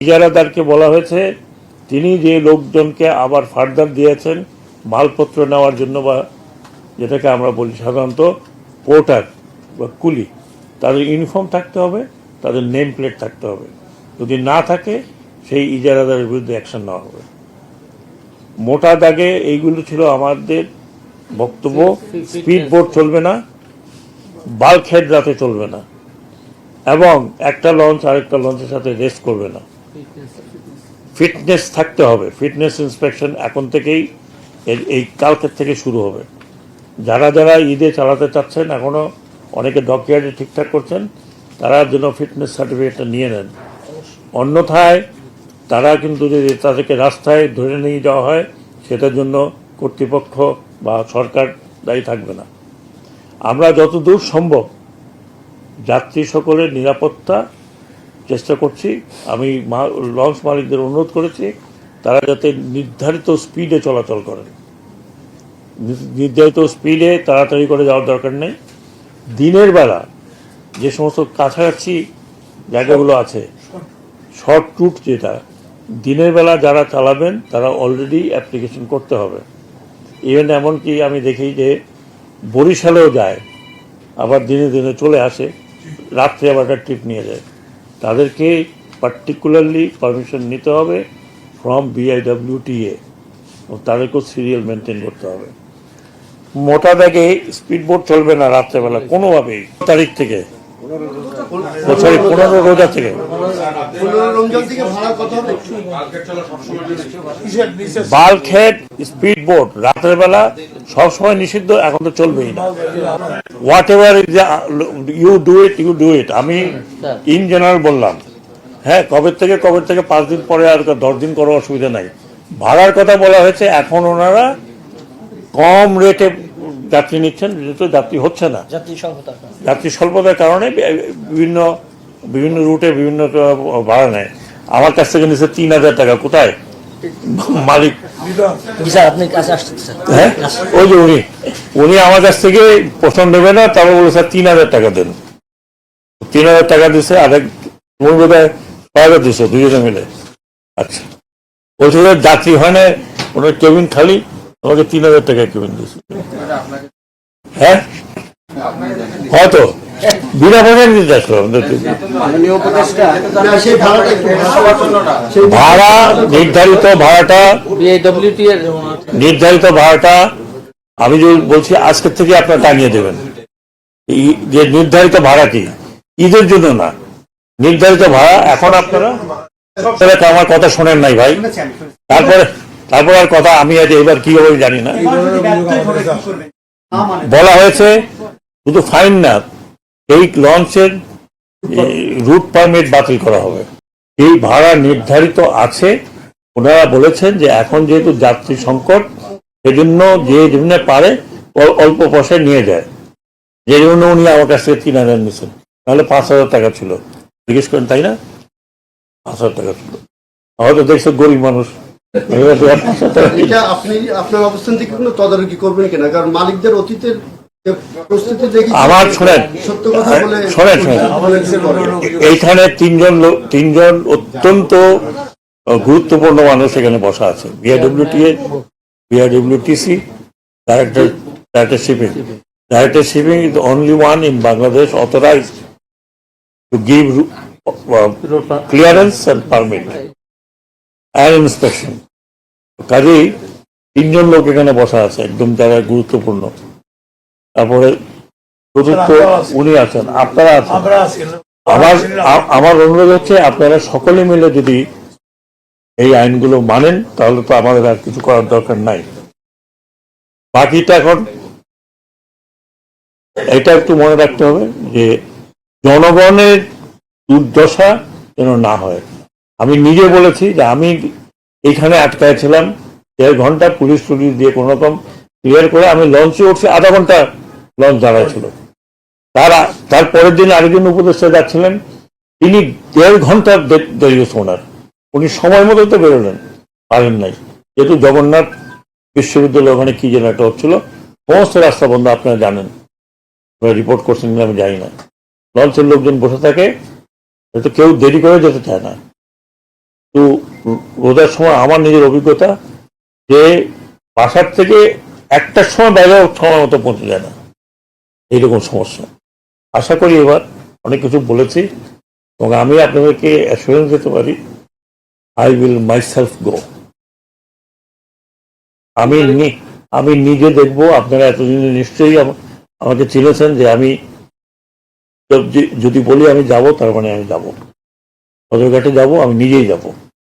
ইজারাদারকে বলা হয়েছে তিনি যে লোকজনকে আবার ফার্দার দিয়েছেন মালপত্র নেওয়ার জন্য বা যেটাকে আমরা বলি সাধারণত পোর্টার বা কুলি তাদের ইউনিফর্ম থাকতে হবে তাদের নেম প্লেট থাকতে হবে। যদি না থাকে সেই ইজারাদারের বিরুদ্ধে অ্যাকশন নেওয়া হবে। মোটা দাগে এইগুলো ছিল আমাদের বক্তব্য। স্পিড বোট চলবে না বাল্ক হেড রাতে চলবে না এবং একটা লঞ্চ আরেকটা লঞ্চের সাথে রেস্ট করবে না। ফিটনেস থাকতে হবে। ফিটনেস ইন্সপেকশন এখন থেকেই এই কালকের থেকে শুরু হবে। যারা যারা ঈদে চালাতে চাচ্ছেন এখনও অনেকে ডকিয়ার্ডে ঠিকঠাক করছেন তারা যেন ফিটনেস সার্টিফিকেটটা নিয়ে নেন। অন্যথায় তারা কিন্তু যদি তাদেরকে রাস্তায় ধরে নিয়ে যাওয়া হয় সেটার জন্য কর্তৃপক্ষ বা সরকার দায়ী থাকবে না। আমরা যতদূর সম্ভব যাত্রী সকলের নিরাপত্তা চেষ্টা করছি। আমি লঞ্চ মালিকদের অনুরোধ করেছি, তারা যাতে নির্ধারিত স্পিডে চলাচল করেন। নির্ধারিত স্পিডে তাড়াতাড়ি করে যাওয়ার দরকার নেই। দিনের বেলা যে সমস্ত কাছাকাছি জায়গাগুলো আছে শর্ট রুট যেটা, দিনের বেলা যারা চালাবেন, তারা অলরেডি অ্যাপ্লিকেশন করতে হবে। ইভেন এমনকি আমি দেখি যে বরিশালেও যায়, আবার দিনে দিনে চলে আসে, রাত্রে আবার একটা ট্রিপ নিয়ে যায়। তাদেরকে পার্টিকুলারলি পারমিশন নিতে হবে ফ্রম বিআইডব্লিউটিএ তাদেরকেও সিরিয়াল মেনটেন করতে হবে। মোটা ব্যাগে স্পিড বোট চলবে না রাত্রেবেলা, কোনোভাবেই। তারিখ থেকে। সরি পনেরো রোজা থেকে। পনেরো রমজান থেকে ভাড়ার কথা হবে বাল্ক হেড স্পিড বোট রাতের বেলা সবসময় নিষিদ্ধ এখন তো চলবেই না। Whatever is you do it you do it আমি ইন জেনারেল বললাম হ্যাঁ কবে থেকে কবে থেকে পাঁচ দিন পরে আর দশ দিন করো অসুবিধা নাই। ভাড়ার কথা বলা হয়েছে এখন ওনারা কম রেটে যাত্রী নিচ্ছেন যেহেতু যাত্রী হচ্ছে না। যাত্রী স্বল্পতার কারণে। বিভিন্ন বিভিন্ন রুটে বিভিন্ন ভাড়া নেয়। আমার কাছ থেকে নিচ্ছে তিন হাজার টাকা। কোথায়? মালিক। হ্যাঁ? ওই যে উনি। উনি আমার কাছ থেকে প্রথম নেবে না তারপর বলে স্যার তিন হাজার টাকা দেন। তিন হাজার টাকা দিচ্ছে আরেক তুমি বোধ হয় ছয় হাজার দিচ্ছে দুজনে মিলে। আচ্ছা। ওই থেকে যাত্রী হয় না ওনার কেবিন খালি আমাকে তিন হাজার টাকা কেবিন দিচ্ছে হ্যাঁ? হয়তো। বিনা পয়সায় দিতে আসলো আমাদের থেকে। মাননীয় উপদেষ্টা না, সেই ভাড়াটা একটু ভাড়া নির্ধারিত ভাড়াটা নির্ধারিত ভাড়াটা আমি যে বলছি আজকের থেকে আপনার টাঙিয়ে দেবেন। যে নির্ধারিত ভাড়া কি? ঈদের জন্য না। নির্ধারিত ভাড়া এখন আপনারা আপনারা তো আমার কথা শোনেন নাই ভাই। তারপরে তারপর আর কথা আমি আজ এবার কি হবে জানি না। বলা হয়েছে শুধু ফাইন না, এই লঞ্চের রুট পারমিট বাতিল করা হবে। এই ভাড়া নির্ধারিত আছে। ওনারা বলেছেন যে এখন যেহেতু যাত্রী সংকট, সেজন্য যে যেমন পারে অল্প পয়সায় নিয়ে যায়। যে জন্য উনি আমার কাছ থেকে তিন হাজার নিচ্ছেন তাহলে পাঁচ হাজার টাকা ছিল। জিজ্ঞেস করেন, তাই না? পাঁচ হাজার টাকা ছিল। হয়তো দেখছে গরিব মানুষ। এটা আপনি আপনার অবস্থান থেকে কোনো তদারকি করবেন কিনা? কারণ মালিকদের অতীতের যে প্রস্তুতি দেখি আমার শোনেন সত্য কথা বলে শোনেন শোনেন। এইখানে তিনজন লোক তিনজন অত্যন্ত গুরুত্বপূর্ণ মানুষ এখানে বসা আছে। BIWTA BIWTC director director shipping director shipping is only one in Bangladesh authorized to give clearance and permit and inspection কাজেই তিনজন লোক এখানে বসা আছে একদম যারা গুরুত্বপূর্ণ। তারপরে চতুর্থ উনি আছেন আপনারা আছেন। আমার আমার অনুরোধ হচ্ছে আপনারা সকলে মিলে যদি এই আইনগুলো মানেন তাহলে তো আমাদের আর কিছু করার দরকার নাই। বাকিটা এখন এটা একটু মনে রাখতে হবে যে জনগণের দুর্দশা যেন না হয়। আমি নিজে বলেছি যে আমি এখানে আটকায় ছিলাম দেড় ঘণ্টা পুলিশ টুলিশ দিয়ে কোনো রকম ক্লিয়ার করে আমি লঞ্চে উঠছি আধা ঘণ্টা লঞ্চ দাঁড়ায় ছিল তার তার পরের দিন আরেকজন উপদেষ্টা যাচ্ছিলেন। তিনি দেড় ঘণ্টা দে- দেরি ওনার। উনি সময় মতো তো বেরোলেন, পারেন নাই। যেহেতু জগন্নাথ বিশ্ববিদ্যালয় ওখানে কি যেন একটা হচ্ছিল, সমস্ত রাস্তা বন্ধ, আপনারা জানেন। রিপোর্ট করছেন আমি জানি না। লঞ্চের লোকজন বসে থাকে হয়তো কেউ দেরি করে যেতে চায় না। তো রোজার সময় আমার নিজের অভিজ্ঞতা যে বাসার থেকে একটার সময় বাইরে সময় মতো পৌঁছে যায় না। এইরকম সমস্যা। আশা করি এবার অনেক কিছু বলেছি এবং আমি আপনাদেরকে অ্যাসুরেন্স দিতে পারি I will myself go আমি আমি নিজে দেখব, আপনারা এতদিন নিশ্চয়ই আমাকে চিনেছেন যে আমি যদি বলি আমি যাব, তার মানে আমি যাব। সদরঘাটে যাব, আমি নিজেই যাব।